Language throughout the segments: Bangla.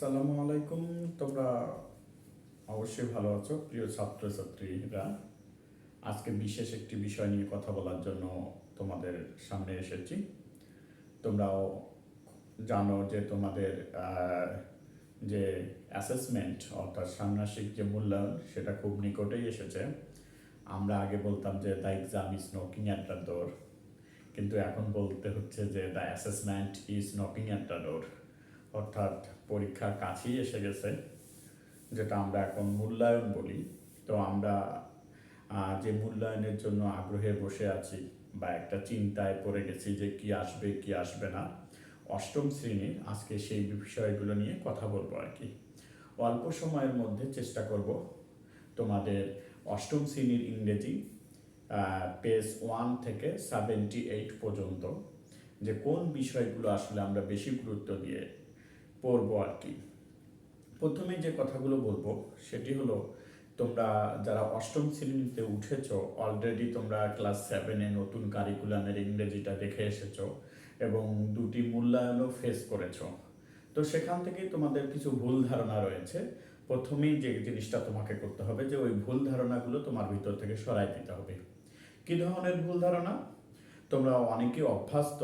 আসসালামু আলাইকুম। তোমরা অবশ্যই ভালো আছো, প্রিয় ছাত্রছাত্রীরা আজকে বিশেষ একটি বিষয় নিয়ে কথা বলার জন্য তোমাদের সামনে এসেছি। তোমরাও জানো যে তোমাদের যে অ্যাসেসমেন্ট অর্থাৎ ষান্মাসিক যে মূল্যায়ন, সেটা খুব নিকটেই এসেছে। আমরা আগে বলতাম যে the exam is knocking at the door কিন্তু এখন বলতে হচ্ছে যে the assessment is knocking at the door অর্থাৎ পরীক্ষা কাছেই এসে গেছে, যেটা আমরা এখন মূল্যায়ন বলি। তো আমরা যে মূল্যায়নের জন্য আগ্রহে বসে আছি বা একটা চিন্তায় পড়ে গেছি যে কি আসবে কি আসবে না, অষ্টম শ্রেণির আজকে সেই বিষয়গুলো নিয়ে কথা বলব আর কি। অল্প সময়ের মধ্যে চেষ্টা করব তোমাদের অষ্টম শ্রেণির ইংরেজি পেজ ওয়ান থেকে সেভেন্টি এইট পর্যন্ত, যে কোন বিষয়গুলো আসলে আমরা বেশি গুরুত্ব দিয়ে পড়ব আর কি। প্রথমে যে কথাগুলো বলব, সেটি হলো, তোমরা যারা অষ্টম শ্রেণীতে উঠেছো অলরেডি তোমরা ক্লাস সেভেনে নতুন কারিকুলামের ইংরেজিটা দেখে এসেছ এবং দুটি মূল্যায়নও ফেস করেছ। তো সেখান থেকেই তোমাদের কিছু ভুল ধারণা রয়েছে। প্রথমেই যে জিনিসটা তোমাকে করতে হবে, যে ওই ভুল ধারণাগুলো তোমার ভিতর থেকে সরাই দিতে হবে। কি ধরনের ভুল ধারণা? তোমরা অনেকে অভ্যস্ত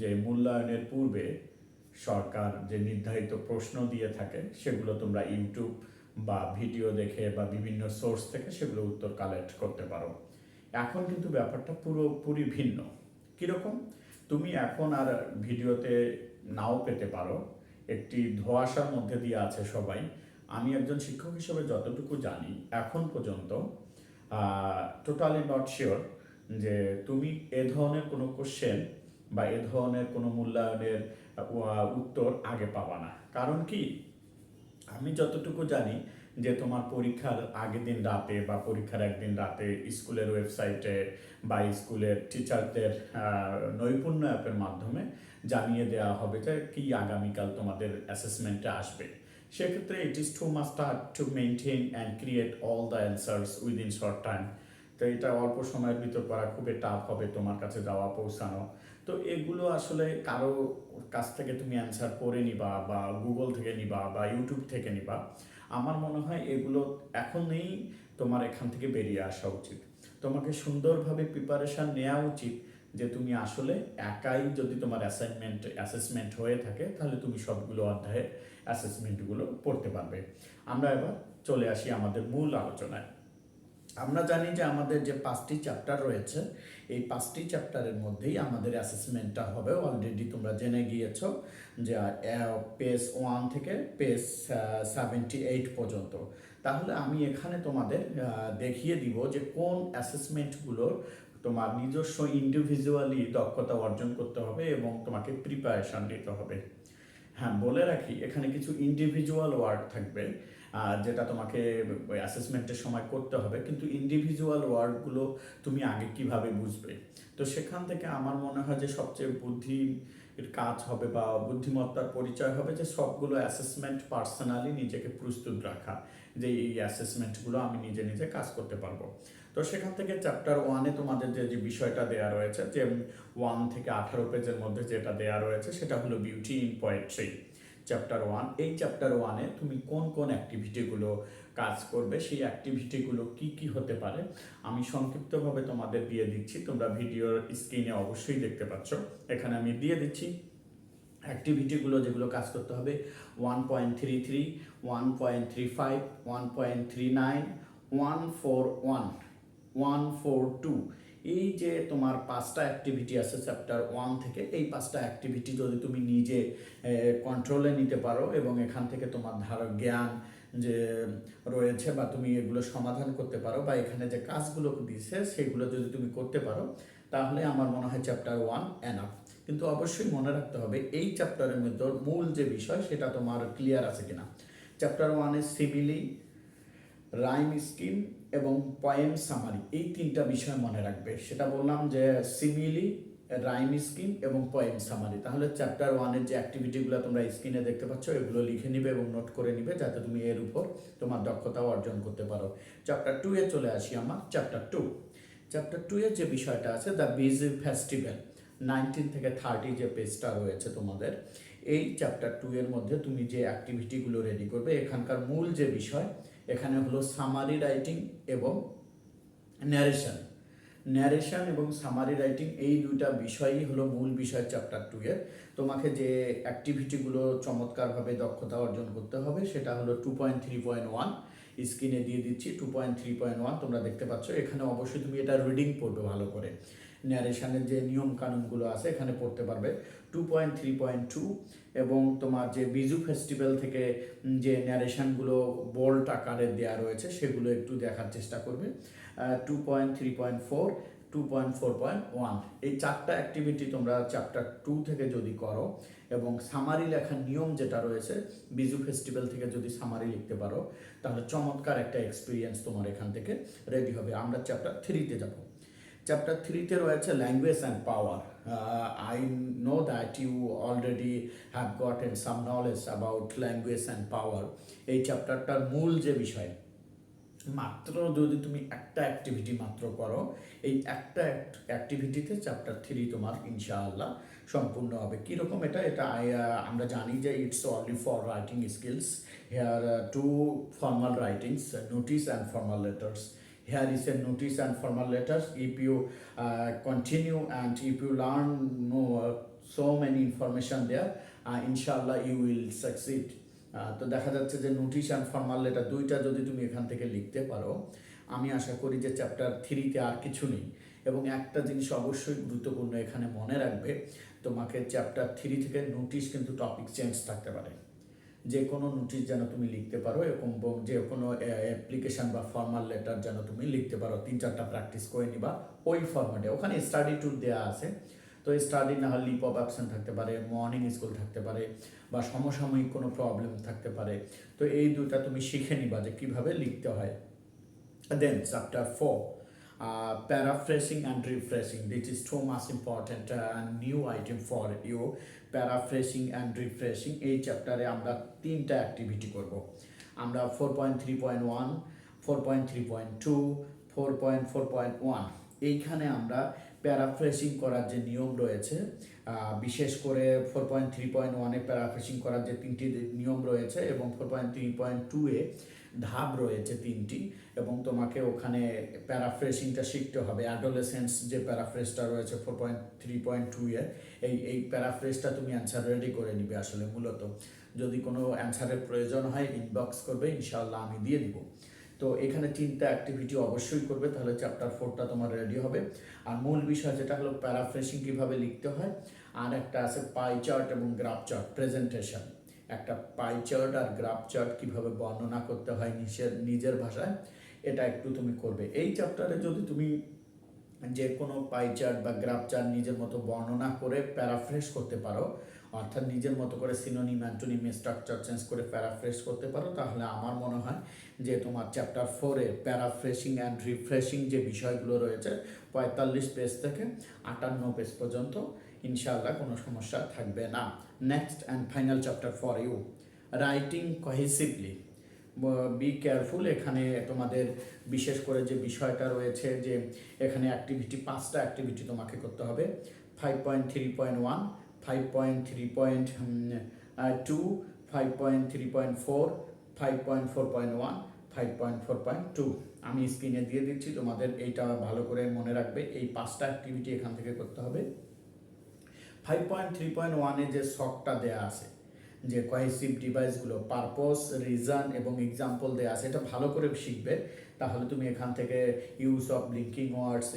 যে মূল্যায়নের পূর্বে সরকার যে নির্ধারিত প্রশ্ন দিয়ে থাকে, সেগুলো তোমরা ইউটিউব বা ভিডিও দেখে বা বিভিন্ন সোর্স থেকে সেগুলো উত্তর কালেক্ট করতে পারো। এখন কিন্তু ব্যাপারটা পুরোপুরি ভিন্ন। কীরকম? তুমি এখন আর ভিডিওতে নাও পেতে পারো। একটি ধোঁয়াশার মধ্যে দিয়ে আছে সবাই। আমি একজন শিক্ষক হিসেবে যতটুকু জানি, এখন পর্যন্ত টোটালি নট শিওর যে তুমি এ ধরনের কোনো কোশ্চেন বা এ ধরনের কোনো মূল্যায়নের উত্তর আগে পাবা না। কারণ কি? আমি যতটুকু জানি যে তোমার পরীক্ষার আগের দিন রাতে বা পরীক্ষার একদিন রাতে স্কুলের ওয়েবসাইটে বা স্কুলের টিচারদের নৈপুণ্য অ্যাপের মাধ্যমে জানিয়ে দেওয়া হবে যে কি আগামীকাল তোমাদের অ্যাসেসমেন্টে আসবে। সেক্ষেত্রে it is to must start to maintain and create all the answers within short time তো এটা অল্প সময়ের ভিতর করা খুবই টাফ হবে তোমার কাছে যাওয়া, পৌঁছানো। তো এগুলো আসলে কারও কাছ থেকে তুমি অ্যান্সার করে নিবা বা গুগল থেকে নিবা বা ইউটিউব থেকে নিবা, আমার মনে হয় এগুলো এখনই তোমার এখান থেকে বেরিয়ে আসা উচিত। তোমাকে সুন্দরভাবে প্রিপারেশন নেওয়া উচিত যে তুমি আসলে একাই যদি তোমার অ্যাসাইনমেন্ট অ্যাসেসমেন্ট হয়ে থাকে, তাহলে তুমি সবগুলো অধ্যায়ে অ্যাসেসমেন্টগুলো পড়তে পারবে। আমরা এবার চলে আসি আমাদের মূল আলোচনায়। আমরা জানি যে আমাদের যে পাঁচটি চ্যাপ্টার রয়েছে, এই পাঁচটি চ্যাপ্টারের মধ্যেই আমাদের অ্যাসেসমেন্টটা হবে। অলরেডি তোমরা জেনে গিয়েছ যে পেজ ওয়ান থেকে পেজ সেভেন্টি এইট পর্যন্ত। তাহলে আমি এখানে তোমাদের দেখিয়ে দিব যে কোন অ্যাসেসমেন্টগুলোর তোমার নিজস্ব ইন্ডিভিজুয়ালি দক্ষতা অর্জন করতে হবে এবং তোমাকে প্রিপারেশন নিতে হবে। হ্যাঁ বলে রাখি, এখানে কিছু ইন্ডিভিজুয়াল ওয়ার্ড থাকবে। যেটা তোমাকে অ্যাসেসমেন্টের সময় করতে হবে। কিন্তু ইন্ডিভিজুয়াল ওয়ার্কগুলো তুমি আগে কীভাবে বুঝবে? তো সেখান থেকে আমার মনে হয় যে সবচেয়ে বুদ্ধি কাজ হবে বা বুদ্ধিমত্তার পরিচয় হবে যে সবগুলো অ্যাসেসমেন্ট পার্সোনালি নিজেকে প্রস্তুত রাখা। যে এই অ্যাসেসমেন্টগুলো আমি নিজে নিজে কাজ করতে পারব। তো সেখান থেকে চ্যাপ্টার ওয়ানে তোমাদের যে যে বিষয়টা দেয়া রয়েছে, যে ওয়ান থেকে আঠারো পেজের মধ্যে যেটা দেয়া রয়েছে, সেটা হলো beauty in poetry chapter one এই চ্যাপ্টার ওয়ানে তুমি কোন কোন অ্যাক্টিভিটিগুলো কাজ করবে, সেই অ্যাক্টিভিটিগুলো কি কি হতে পারে, আমি সংক্ষিপ্তভাবে তোমাদের দিয়ে দিচ্ছি, তোমরা ভিডিওর স্ক্রিনে অবশ্যই দেখতে পাচ্ছ। এখানে আমি দিয়ে দিচ্ছি অ্যাক্টিভিটিগুলো যেগুলো কাজ করতে হবে one point three three one point three five one point three nine one four one one four two এই যে তোমার পাঁচটা অ্যাক্টিভিটি আছে চ্যাপ্টার ওয়ান থেকে, এই পাঁচটা অ্যাক্টিভিটি যদি তুমি নিজে কন্ট্রোলে নিতে পারো এবং এখান থেকে তোমার ধারো জ্ঞান যে, রয়েছে বা তুমি এগুলো সমাধান করতে পারো বা এখানে যে কাজগুলো দিছে সেগুলো যদি তুমি করতে পারো, তাহলে আমার মনে হয় চ্যাপ্টার ওয়ান এনাফ কিন্তু অবশ্যই মনে রাখতে হবে, এই চ্যাপ্টারের মধ্যে মূল যে বিষয় সেটা তোমার ক্লিয়ার আছে কিনা। চ্যাপ্টার ওয়ানে সিভিলি রাইম স্কিম এবং পয়েম সামারি এই তিনটা বিষয় মনে রাখবে। সেটা বললাম যে সিমিলি রাইম স্কিম এবং পয়েম সামারি তাহলে চ্যাপ্টার ওয়ানের যে অ্যাক্টিভিটিগুলো তোমরা স্ক্রিনে দেখতে পাচ্ছ, এগুলো লিখে নিবে এবং নোট করে নিবে, যাতে তুমি এর উপর তোমার দক্ষতা অর্জন করতে পারো। চ্যাপ্টার টু এ চলে আসি আমার চ্যাপ্টার টু চ্যাপ্টার টু এর যে বিষয়টা আছে দ্য বিজি ফেস্টিভ্যাল নাইনটিন থেকে থার্টি যে পেজটা রয়েছে তোমাদের, এই চ্যাপ্টার টু এর মধ্যে তুমি যে অ্যাক্টিভিটিগুলো রেডি করবে, এখানকার মূল যে বিষয় এখানে হলো সামারি রাইটিং এবং ন্যারেশন ন্যারেশন এবং সামারি রাইটিং এই দুইটা বিষয়ই হলো মূল বিষয় চ্যাপ্টার টু এর। তোমাকে যে অ্যাক্টিভিটিগুলো চমৎকারভাবে দক্ষতা অর্জন করতে হবে সেটা হলো two point three point one স্ক্রিনে দিয়ে দিচ্ছি two point three point one তোমরা দেখতে পাচ্ছ। এখানে অবশ্যই তুমি এটা রিডিং পড়বে ভালো করে। ন্যারেশনের যে নিয়ম কানুনগুলো আছে, এখানে পড়তে পারবে। Two point three point two এবং তোমার যে বিজু ফেস্টিভ্যাল থেকে যে ন্যারেশনগুলো বোল্ট আকারে দেওয়া রয়েছে, সেগুলো একটু দেখার চেষ্টা করবে। Two point three point four two point four point one এই চারটা অ্যাক্টিভিটি তোমরা চ্যাপ্টার টু থেকে যদি করো এবং সামারি লেখার নিয়ম যেটা রয়েছে, বিজু ফেস্টিভ্যাল থেকে যদি সামারি লিখতে পারো, তাহলে চমৎকার একটা এক্সপিরিয়েন্স তোমার এখান থেকে রেডি হবে। আমরা চ্যাপ্টার থ্রিতে যাব। চ্যাপ্টার থ্রিতে রয়েছে language and power know that you already have got an some knowledge about language and power এই চ্যাপ্টারটার মূল যে বিষয় মাত্র যদি তুমি একটা অ্যাক্টিভিটি মাত্র করো এই একটা অ্যাক্টিভিটিতে চ্যাপ্টার থ্রি তোমার ইনশাআল্লাহ সম্পূর্ণ হবে। কীরকম এটা? এটা I, uh, আমরা জানি যে it's only for writing skills here two formal writings notice and formal letters here is a notice and formal letters. If you uh, continue and if you learn know, uh, so many information there uh, inshallah you will succeed. আহ, তো দেখা যাচ্ছে যে নোটিশ অ্যান্ড ফর্মাল লেটার দুইটা যদি তুমি এখান থেকে লিখতে পারো আমি আশা করি যে চ্যাপ্টার থ্রিতে আর কিছু নেই। এবং একটা জিনিস অবশ্যই গুরুত্বপূর্ণ এখানে মনে রাখবে তোমাকে চ্যাপ্টার থ্রি থেকে নোটিশ কিন্তু টপিক চেঞ্জ থাকতে পারে। যে কোনো নোটিশ যেন তুমি লিখতে পারো, এরকম যে কোনো অ্যাপ্লিকেশন বা ফর্মাল লেটার যেন তুমি লিখতে পারো, তিন চারটা প্র্যাকটিস করে নিবা ওই ফর্ম্যাটে ওখানে স্টাডি টুর দেওয়া আছে। তো স্টাডি না হলে লিপ অফ অ্যাকশন থাকতে পারে মর্নিং স্কুল থাকতে পারে বা সমসাময়িক কোনো প্রবলেম থাকতে পারে। তো এই দুটা তুমি শিখে নিবা যে কীভাবে লিখতে হয়। Then chapter four paraphrasing and refreshing this is too much important uh, new item for you. Paraphrasing and refreshing এই চ্যাপ্টারে আমরা তিনটা অ্যাক্টিভিটি করব। আমরা four point three point one four point three point two four point four point one এইখানে আমরা প্যারাফ্রেসিং করার যে নিয়ম রয়েছে বিশেষ করে ফোর পয়েন্ট থ্রি পয়েন্ট ওয়ানে প্যারাফ্রেসিং করার যে তিনটি নিয়ম রয়েছে এবং four point three point two এ ধাপ রয়েছে তিনটি এবং তোমাকে ওখানে প্যারাফ্রেসিংটা শিখতে হবে। অ্যাডোলেসেন্স যে প্যারাফ্রেসটা রয়েছে four point three point two এর, এই এই প্যারাফ্রেসটা তুমি অ্যান্সার রেডি করে নিবে আসলে মূলত। যদি কোনো অ্যান্সারের প্রয়োজন হয় ইনবক্স করবে, ইনশাআল্লাহ আমি দিয়ে দিব। তো এখানে তিনটা অ্যাক্টিভিটি অবশ্যই করবে, তাহলে চ্যাপ্টার ফোরটা তোমার রেডি হবে। আর মূল বিষয় যেটা হলো প্যারাফ্রেসিং কীভাবে লিখতে হয়, আর একটা আছে পাই চার্ট এবং গ্রাফ চার্ট প্রেজেন্টেশন একটা পাই চার্ট আর গ্রাফ চার্ট কীভাবে বর্ণনা করতে হয় নিজের নিজের ভাষায়, এটা একটু তুমি করবে। এই চ্যাপ্টারে যদি তুমি যে কোনো পাই চার্ট বা গ্রাফ চার্ট নিজের মতো বর্ণনা করে প্যারাফ্রেশ করতে পারো, অর্থাৎ নিজের মতো করে সিনোনিম অ্যান্টোনিম স্ট্রাকচার চেঞ্জ করে প্যারাফ্রেশ করতে পারো, তাহলে আমার মনে হয় যে তোমার চ্যাপ্টার ফোরে প্যারাফ্রেশিং অ্যান্ড রিফ্রেশিং যে বিষয়গুলো রয়েছে, পঁয়তাল্লিশ পেজ থেকে আটান্ন পেজ পর্যন্ত ইনশাআল্লাহ কোনো সমস্যা থাকবে না। Next and final chapter for you writing cohesively be careful এখানে তোমাদের বিশেষ করে যে বিষয়টা রয়েছে যে এখানে অ্যাক্টিভিটি পাঁচটা অ্যাক্টিভিটি তোমাকে করতে হবে। Five point three point one five point three point two five point three point four five point four point one five point four point two আমি স্ক্রিনে দিয়ে দিচ্ছি, তোমাদের এইটা ভালো করে মনে রাখবে। এই পাঁচটা অ্যাক্টিভিটি এখান থেকে করতে হবে। ফাইভ পয়েন্ট থ্রি পয়েন্ট ওয়ানে যে শখটা দেয়া আছে, যে কোহেসিভ ডিভাইসগুলো পারপস রিজন এবং এক্সাম্পল দেওয়া আছে, এটা ভালো করে শিখবে, তাহলে তুমি এখান থেকে use of linking words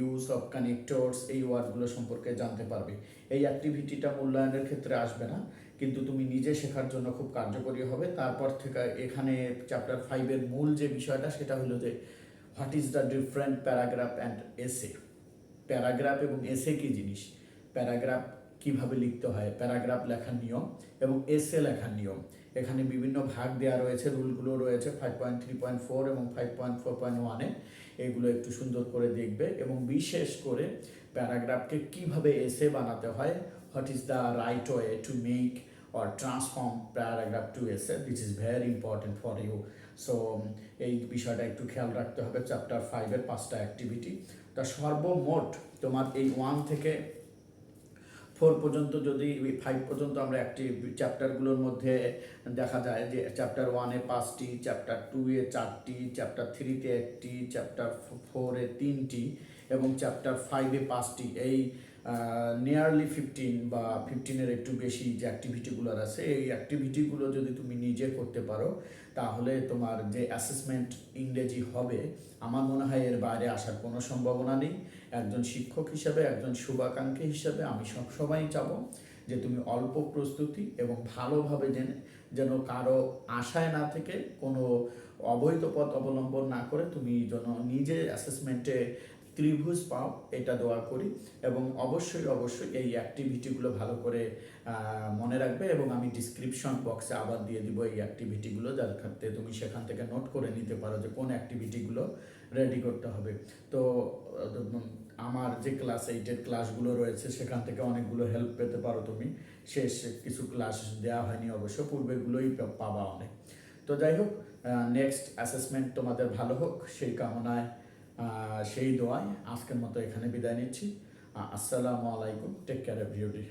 use of connectors এই ওয়ার্ডগুলো সম্পর্কে জানতে পারবে। এই অ্যাক্টিভিটিটা মূল্যায়নের ক্ষেত্রে আসবে না, কিন্তু তুমি নিজে শেখার জন্য খুব কার্যকরী হবে। তারপর থেকে এখানে চ্যাপ্টার ফাইভের মূল যে বিষয়টা, সেটা হলো যে what is the different paragraph and essay paragraph এবং এসে কি জিনিস? প্যারাগ্রাফ কীভাবে লিখতে হয়, প্যারাগ্রাফ লেখার নিয়ম এবং এসে লেখার নিয়ম। এখানে বিভিন্ন ভাগ দেওয়া রয়েছে, রুলগুলো রয়েছে five point three point four এবং ফাইভ পয়েন্ট ফোর পয়েন্ট ওয়ানে এগুলো একটু সুন্দর করে দেখবে এবং বিশেষ করে প্যারাগ্রাফকে কীভাবে এসে বানাতে হয় what is the right way to make or transform paragraph to essay, this is very important for you so এই বিষয়টা একটু খেয়াল রাখতে হবে চ্যাপ্টার ফাইভের পাঁচটা অ্যাক্টিভিটি তা সর্বমোট তোমার এই ওয়ান থেকে ফোর পর্যন্ত যদি ফাইভ পর্যন্ত আমরা একটি চ্যাপ্টারগুলোর মধ্যে দেখা যায় যে চ্যাপ্টার ওয়ানে পাঁচটি চ্যাপ্টার টু এ চারটি চ্যাপ্টার থ্রিতে একটি চ্যাপ্টার ফোরে তিনটি এবং চ্যাপ্টার ফাইভে পাঁচটি। এই নিয়ারলি ফিফটিন বা ফিফটিনের একটু বেশি যে অ্যাক্টিভিটিগুলো আছে, এই অ্যাক্টিভিটিগুলো যদি তুমি নিজে করতে পারো, তাহলে তোমার যে অ্যাসেসমেন্ট ইংরেজি হবে, আমার মনে হয় এর বাইরে আসার কোনো সম্ভাবনা নেই। একজন শিক্ষক হিসাবে, একজন শুভাকাঙ্ক্ষী হিসাবে আমি সবসময় চাবো যে তুমি অল্প প্রস্তুতি এবং ভালোভাবে যেন যেন কারও আশায় না থেকে, কোনো অবৈধ পথ অবলম্বন না করে তুমি যেন নিজে অ্যাসেসমেন্টে ত্রিভুজ পাও, এটা দোয়া করি এবং অবশ্যই অবশ্যই এই অ্যাক্টিভিটিগুলো ভালো করে মনে রাখবে এবং আমি ডিসক্রিপশন বক্সে আবার দিয়ে দিব এই অ্যাক্টিভিটিগুলো যার ক্ষেত্রে তুমি সেখান থেকে নোট করে নিতে পারো যে কোন অ্যাক্টিভিটিগুলো রেডি করতে হবে। তো, আমার যে ক্লাস এইটের ক্লাসগুলো রয়েছে, সেখান থেকে অনেকগুলো হেল্প পেতে পারো তুমি। শেষ কিছু ক্লাস দেওয়া হয়নি অবশ্য, পূর্বেগুলোই পাবা অনেক। তো যাই হোক নেক্সট অ্যাসেসমেন্ট তোমাদের ভালো হোক, সেই কামনায় সেই দোয়ায় আজকের মতো এখানে বিদায় নিচ্ছি। আসসালামু আলাইকুম টেক কেয়ার এভরিবডি